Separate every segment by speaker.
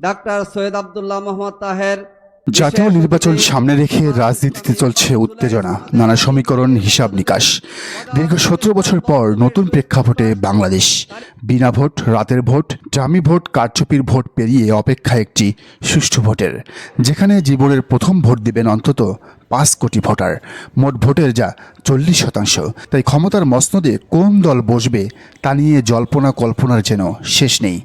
Speaker 1: Doctor Syed Abdullah Mohammad Taher
Speaker 2: জাতীয় নির্বাচন সামনে রেখে রাজনীতিতে চলছে উত্তেজনা নানা সমীকরণ হিসাব নিকাশ। দীর্ঘ সতেরো বছর পর নতুন প্রেক্ষাপটে বাংলাদেশ। বিনা ভোট রাতের ভোট ড্রামি ভোট কারচুপির ভোট পেরিয়ে অপেক্ষা একটি সুষ্ঠু ভোটের। যেখানে জীবনের প্রথম ভোট দিবেন অন্তত পাঁচ কোটি ভোটার। মোট ভোটের যা চল্লিশ শতাংশ। তাই ক্ষমতার মসনদে কোন দল বসবে তা নিয়ে জল্পনা কল্পনার যেন শেষ নেই।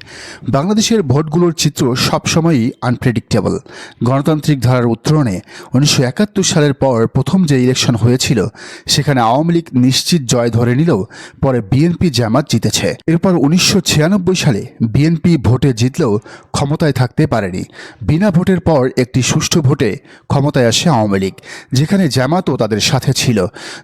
Speaker 2: বাংলাদেশের ভোটগুলোর চিত্র সবসময়ই আনপ্রেডিক্টেবল গণতান্ত্রিক ধারার উত্তরণে উনিশশো একাত্তর সালের পর প্রথম যে ইলেকশন হয়েছিল, সেখানে আওয়ামী লীগ নিশ্চিত জয় ধরে নিলেও পরে বিএনপি জামাত জিতেছে। এরপর উনিশশো ছিয়ানব্বই সালে বিএনপি ভোটে জিতলেও ক্ষমতায় থাকতে পারেনি। বিনা ভোটের পর একটি সুষ্ঠু ভোটে ক্ষমতায় আসে আওয়ামী লীগ। যেখানে জামাতও তাদের সাথে ছিল।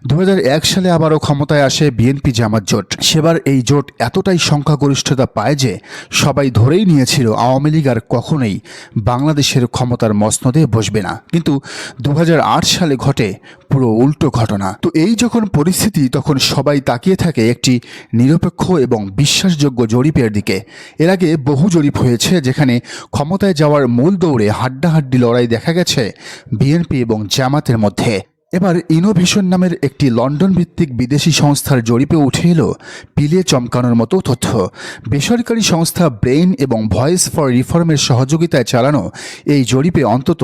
Speaker 2: দু হাজার এক সালে আবারও ক্ষমতায় আসে বিএনপি জামাত জোট। সেবার এই জোট এতটাই সংখ্যাগরিষ্ঠতা পায় যে সবাই ধরেই নিয়েছিল আওয়ামী লীগ আর কখনোই বাংলাদেশের ক্ষমতার মসনদে বসবে না। কিন্তু দু হাজার আট সালে ঘটে পুরো উল্টো ঘটনা। তো এই যখন পরিস্থিতি, তখন সবাই তাকিয়ে থাকে একটি নিরপেক্ষ এবং বিশ্বাসযোগ্য জরিপের দিকে। এর আগে বহু জরিপ হয়েছে যেখানে ক্ষমতায় যাওয়ার মূল দৌড়ে হাড্ডাহাড্ডি লড়াই দেখা গেছে বিএনপি এবং জামাতের মধ্যে। এবার ইনোভেশন নামের একটি লন্ডন ভিত্তিক বিদেশি সংস্থার জরিপে উঠে এলো পিলে চমকানোর মতো তথ্য। বেসরকারি সংস্থা ব্রেইন এবং ভয়েস ফর রিফর্মের সহযোগিতায় চালানো এই জরিপে অন্তত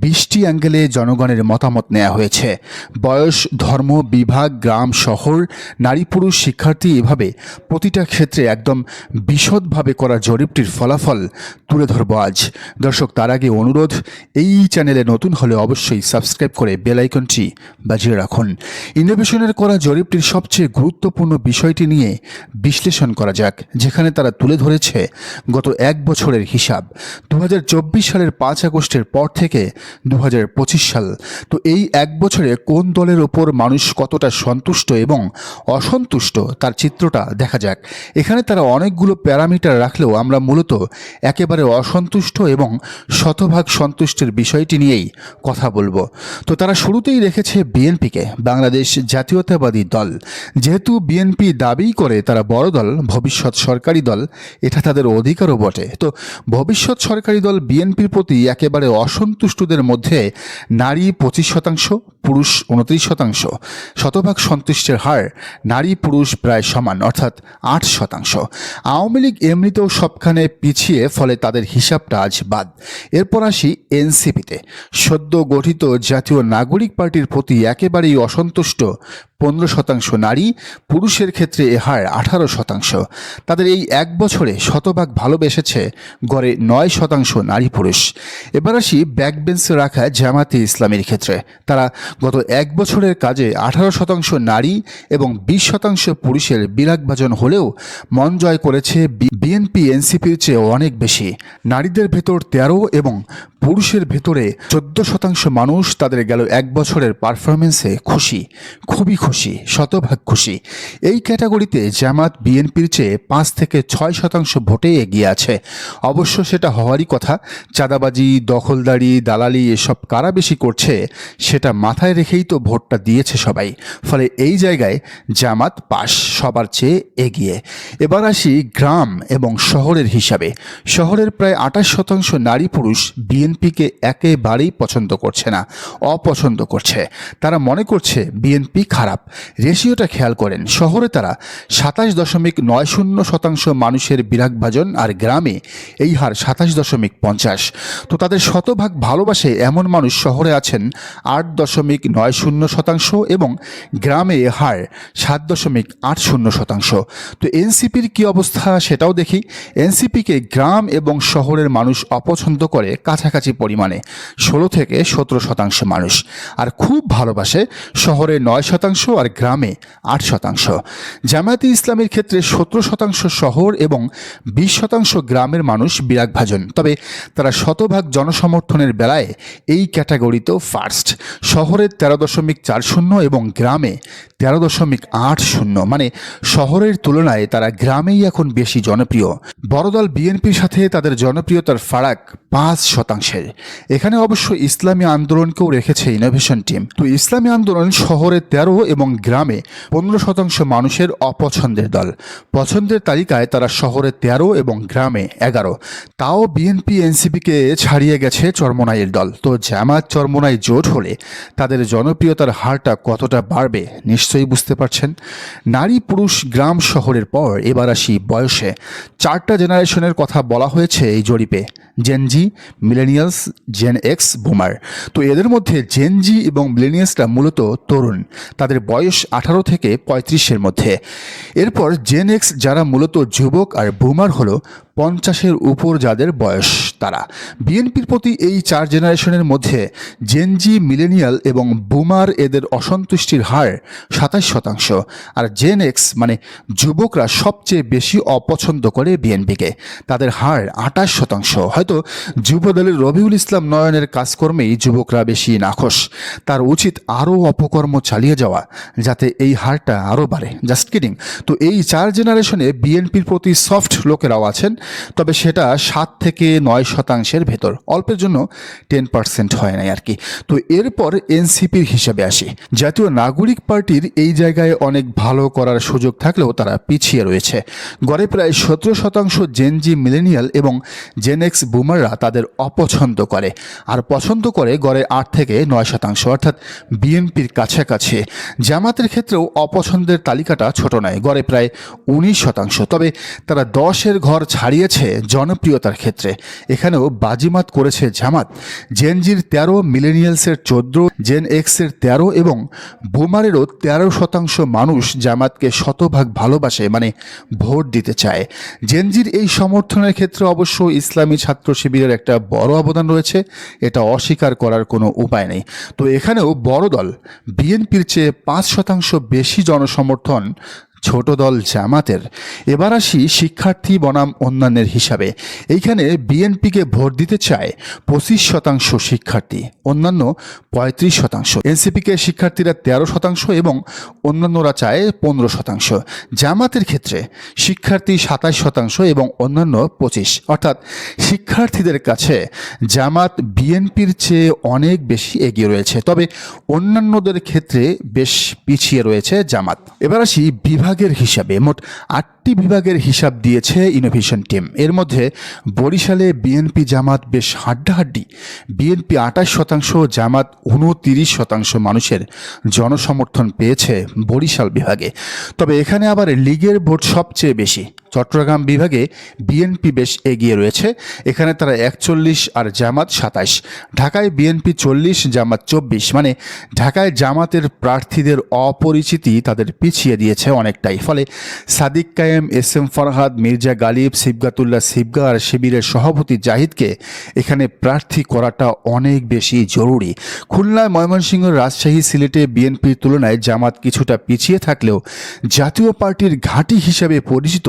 Speaker 2: বিশটি অ্যাঙ্গেলে জনগণের মতামত নেওয়া হয়েছে। বয়স, ধর্ম, বিভাগ, গ্রাম, শহর, নারী, পুরুষ, শিক্ষার্থী এভাবে প্রতিটা ক্ষেত্রে একদম বিশদভাবে করা জরিপটির ফলাফল তুলে ধরব আজ। দর্শক, তার আগে অনুরোধ, এই চ্যানেলে নতুন হলে অবশ্যই সাবস্ক্রাইব করে বেল আইকনটি বাজিয়ে রাখুন। ইনোভেশনের করা জরিপটির সবচেয়ে গুরুত্বপূর্ণ বিষয়টি নিয়ে বিশ্লেষণ করা যাক, যেখানে তারা তুলে ধরেছে গত এক বছরের হিসাব। দুহাজার চব্বিশ সালের পাঁচ আগস্টের পর থেকে দু হাজার পঁচিশ সাল। তো এই এক বছরে কোন দলের ওপর মানুষ কতটা সন্তুষ্ট এবং অসন্তুষ্ট তার চিত্রটা দেখা যাক। এখানে তারা অনেকগুলো প্যারামিটার রাখলেও আমরা মূলত একেবারে অসন্তুষ্ট এবং শতভাগ সন্তুষ্টের বিষয়টি নিয়েই কথা বলব। তো তারা শুরুতেই রেখেছে বিএনপিকে, বাংলাদেশ জাতীয়তাবাদী দল। যেহেতু বিএনপি দাবি করে তারা বড় দল, ভবিষ্যৎ সরকারি দল, এটা তাদের অধিকারও বটে। তো ভবিষ্যৎ সরকারি দল বিএনপির প্রতি একেবারে অসন্তুষ্টদের মধ্যে নারী পঁচিশ শতাংশ, পুরুষ উনত্রিশ শতাংশ। শতভাগ সন্তুষ্টের হার নারী পুরুষ প্রায় সমান, অর্থাৎ আট শতাংশ। আওয়ামী লীগ এমনিতেও সবখানে পিছিয়ে, ফলে তাদের হিসাবটা আজ বাদ। এরপর আসি এনসিপিতে। সদ্য গঠিত জাতীয় নাগরিক পার্টির প্রতি একেবারেই অসন্তুষ্ট। পনেরো শতাংশ নারী, পুরুষের ক্ষেত্রে এ হার আঠারো শতাংশ। তাদের এই এক বছরে শতভাগ ভালোবেসেছে গড়ে নয় শতাংশ নারী পুরুষ। এবার আসি ব্যাকবেঞ্চে রাখা জামাতে ইসলামের ক্ষেত্রে। তারা গত এক বছরের কাজে আঠারো শতাংশ নারী এবং বিশ শতাংশ পুরুষের বিরাগভাজন হলেও মন জয় করেছে বিএনপি, এনসিপির চেয়ে অনেক বেশি। নারীদের ভেতর তেরো এবং পুরুষের ভেতরে চোদ্দ শতাংশ মানুষ তাদের গেল এক বছরের পারফরমেন্সে খুশি, খুবই খুশি, শতভাগ খুশি। এই ক্যাটাগরিতে জামাত বিএনপির চেয়ে পাঁচ থেকে ছয় শতাংশ ভোটে এগিয়ে আছে। অবশ্য সেটা হওয়ারই কথা, চাঁদাবাজি, দখলদারি, দালালি এসব কারা বেশি করছে, সেটা মাথায় রেখেই তো ভোটটা দিয়েছে সবাই। ফলে এই জায়গায় জামাত পাশ সবার চেয়ে এগিয়ে। এবার আসি গ্রাম এবং শহরের হিসাবে। শহরের প্রায় আঠাশ শতাংশ নারী পুরুষ বিএনপিকে একেবারেই পছন্দ করছে না, অপছন্দ করছে। তারা মনে করছে বিএনপি খারাপ। রেশিওটা খেয়াল করেন, শহরে তারা সাতাশ দশমিক নয় শূন্য শতাংশ মানুষের বিরাগভাজন আর গ্রামে এই হার সাতাশ দশমিক পঞ্চাশ। তো তাদের শতভাগ ভালোবাসে এমন মানুষ শহরে আছেন আট দশমিক নয় শূন্য শতাংশ এবং গ্রামে এ হার সাত দশমিক আট শূন্য শতাংশ। তো এনসিপির কি অবস্থা সেটাও দেখি। এনসিপিকে গ্রাম এবং শহরের মানুষ অপছন্দ করে কাছাকাছি পরিমাণে, ষোলো থেকে সতেরো শতাংশ মানুষ। আর খুব ভালোবাসে, শহরে নয় শতাংশ আর গ্রামে আট শতাংশ। জামায়াতে ইসলামের ক্ষেত্রে সতেরো শতাংশ শহর এবং বিশ শতাংশ গ্রামের মানুষ বিরাগভাজন। তবে তারা শতভাগ জনসমর্থনের বেলায় এই ক্যাটাগরিতেও ফার্স্ট শহরে তেরো দশমিক চার শূন্য এবং গ্রামে তেরো দশমিক আট শূন্য। মানে শহরের তুলনায় তারা গ্রামেই এখন বেশি জনপ্রিয়। বড় দল বিএনপির সাথে তাদের জনপ্রিয়তার ফারাক পাঁচ শতাংশের এখানে অবশ্য ইসলামী আন্দোলনকেও রেখেছে ইনোভেশন টিম। তো ইসলামী আন্দোলন শহরে তেরো এবং গ্রামে পনেরো শতাংশ মানুষের অপছন্দের দল। পছন্দের তালিকায় তারা শহরে তেরো এবং গ্রামে এগারো। তাও বিএনপি, এনসিপিকে ছাড়িয়ে গেছে চরমনাইয়ের দল। তো জামাত চরমনাই জোট হলে তাদের জনপ্রিয়তার হারটা কতটা বাড়বে নিশ্চয়ই বুঝতে পারছেন। নারী, পুরুষ, গ্রাম, শহরের পর এবার আসি বয়সে। চারটা জেনারেশনের কথা বলা হয়েছে এই জরিপে। Gen Z millennials Gen X boomer তো এদের মধ্যে জেনজি এবং মিলেনিয়ালসরা মূলত তরুণ। তাদের বয়স আঠারো থেকে পঁয়ত্রিশের মধ্যে। এরপর জেন এক্স যারা মূলত যুবক আর বুমার হলো পঞ্চাশের উপর যাদের বয়স তারা। বিএনপির প্রতি এই চার জেনারেশনের মধ্যে জেনজি মিলেনিয়াল এবং বুমার এদের অসন্তুষ্টির হার সাতাশ শতাংশ। আর জেন এক্স মানে যুবকরা সবচেয়ে বেশি অপছন্দ করে বিএনপিকে। তাদের হার আটাশ শতাংশ। হয়তো যুবদলের রবিউল ইসলাম নয়নের কাজকর্মেই যুবকরা বেশি নাখোশ। তার উচিত আরও অপকর্ম চালিয়ে যাওয়া, যাতে এই হারটা আরও বাড়ে। Just kidding. তো এই চার জেনারেশনে বিএনপির প্রতি সফট লোকেরাও আছেন তবে সেটা সাত থেকে নয় শতাংশের ভেতর। অল্পের জন্য টেন পার্সেন্ট হয় নাই আর কি তো এরপর এনসিপির হিসাবে আসি। জাতীয় নাগরিক পার্টির এই জায়গায় অনেক ভালো করার সুযোগ থাকলেও তারা পিছিয়ে রয়েছে। গড়ে প্রায় সতেরো শতাংশ জেনজি মিলেনিয়াল এবং জেনেক্স বুমাররা তাদের অপছন্দ করে। আর পছন্দ করে গড়ে আট থেকে নয় শতাংশ, অর্থাৎ বিএনপির কাছাকাছি। জামাতের ক্ষেত্রেও অপছন্দের তালিকাটা ছোট নয়, গড়ে প্রায় উনিশ শতাংশ। তবে তারা দশের ঘর ছাড়িয়েছে জনপ্রিয়তার ক্ষেত্রে। এখানেও বাজিমাত করেছে জামাত। জেনজির তেরো মিলেনিয়ালসের চোদ্দ জেন এক্সের তেরো এবং বোমারেরও তেরো শতাংশ মানুষ জামাতকে শতভাগ ভালোবাসে মানে ভোট দিতে চায়। জেনজির এই সমর্থনের ক্ষেত্রে অবশ্য ইসলামী ছাত্র শিবিরের একটা বড় অবদান রয়েছে। এটা অস্বীকার করার কোনো উপায় নেই। তো এখানেও বড় দল। বিএনপির চেয়ে পাঁচ শতাংশ বেশি জনসমর্থন ছোট দল জামাতের। এবার আসি শিক্ষার্থী বনাম অন্যান্যের হিসাবে। এইখানে বিএনপিকে ভোট দিতে চায় পঁচিশ শতাংশ শিক্ষার্থী, অন্যান্য পঁয়ত্রিশ শতাংশ। এনসিপিকে শিক্ষার্থীরা তেরো শতাংশ এবং অন্যান্যরা চায় পনেরো শতাংশ। জামাতের ক্ষেত্রে শিক্ষার্থী সাতাশ শতাংশ এবং অন্যান্য পঁচিশ। অর্থাৎ শিক্ষার্থীদের কাছে জামাত বিএনপির চেয়ে অনেক বেশি এগিয়ে রয়েছে। তবে অন্যান্যদের ক্ষেত্রে বেশ পিছিয়ে রয়েছে জামাত। এবার আসি বিভাগের হিসাবে মোট আটটি বিভাগের হিসাব দিয়েছে ইনোভেশন টিম এর মধ্যে বরিশালে বিএনপি জামাত বেশ হাড্ডাহাড্ডি। বিএনপি আঠাশ শতাংশ, জামাত উনতিরিশ শতাংশ মানুষের জনসমর্থন পেয়েছে বরিশাল বিভাগে। তবে এখানে আবার লীগের ভোট সবচেয়ে বেশি। চট্টগ্রাম বিভাগে বিএনপি বেশ এগিয়ে রয়েছে। এখানে তারা একচল্লিশ আর জামাত সাতাশ ঢাকায় বিএনপি চল্লিশ, জামাত চব্বিশ। মানে ঢাকায় জামাতের প্রার্থীদের অপরিচিতি তাদের পিছিয়ে দিয়েছে অনেকটাই। ফলে সাদিক কায়েম, এস এম ফরহাদ, মির্জা গালিব, সিবগাতুল্লাহ সিবগা আর শিবিরের সভাপতি জাহিদকে এখানে প্রার্থী করাটা অনেক বেশি জরুরি। খুলনায় ময়মনসিংহ রাজশাহী সিলেটে বিএনপির তুলনায় জামাত কিছুটা পিছিয়ে থাকলেও জাতীয় পার্টির ঘাঁটি হিসেবে পরিচিত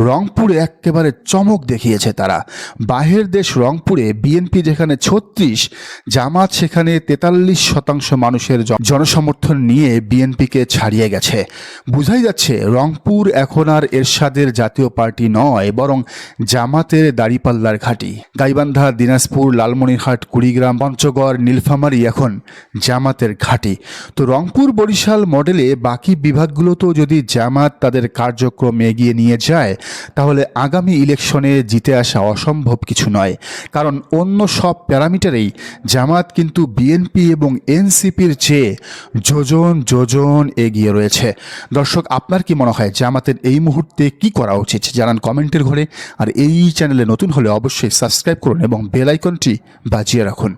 Speaker 2: রংপুরে একেবারে চমক দেখিয়েছে তারা। বাহের দেশ রংপুরে বিএনপি যেখানে ছত্রিশ, জামাত সেখানে তেতাল্লিশ শতাংশ মানুষের জনসমর্থন নিয়ে বিএনপিকে ছাড়িয়ে গেছে। বোঝাই যাচ্ছে, রংপুর এখন আর এরশাদের জাতীয় পার্টি নয়, বরং জামাতের দাড়িপাল্লার ঘাঁটি। গাইবান্ধা, দিনাজপুর, লালমনিরহাট, কুড়িগ্রাম, পঞ্চগড়, নীলফামারী এখন জামাতের ঘাঁটি। তো রংপুর বরিশাল মডেলে বাকি বিভাগগুলোতেও যদি জামাত তাদের কার্যক্রম এগিয়ে নিয়ে যায়, তাহলে আগামী ইলেকশনে জিতে আসা অসম্ভব কিছু নয়। কারণ অন্য সব প্যারামিটারেই জামাত কিন্তু বিএনপি এবং এনসিপির চেয়ে যোজন যোজন এগিয়ে রয়েছে। দর্শক, আপনার কি মনে হয়, জামাতের এই মুহূর্তে কি করা উচিত? জানান কমেন্টের ঘরে। আর এই চ্যানেলে নতুন হলে অবশ্যই সাবস্ক্রাইব করুন এবং বেল আইকনটি বাজিয়ে রাখুন।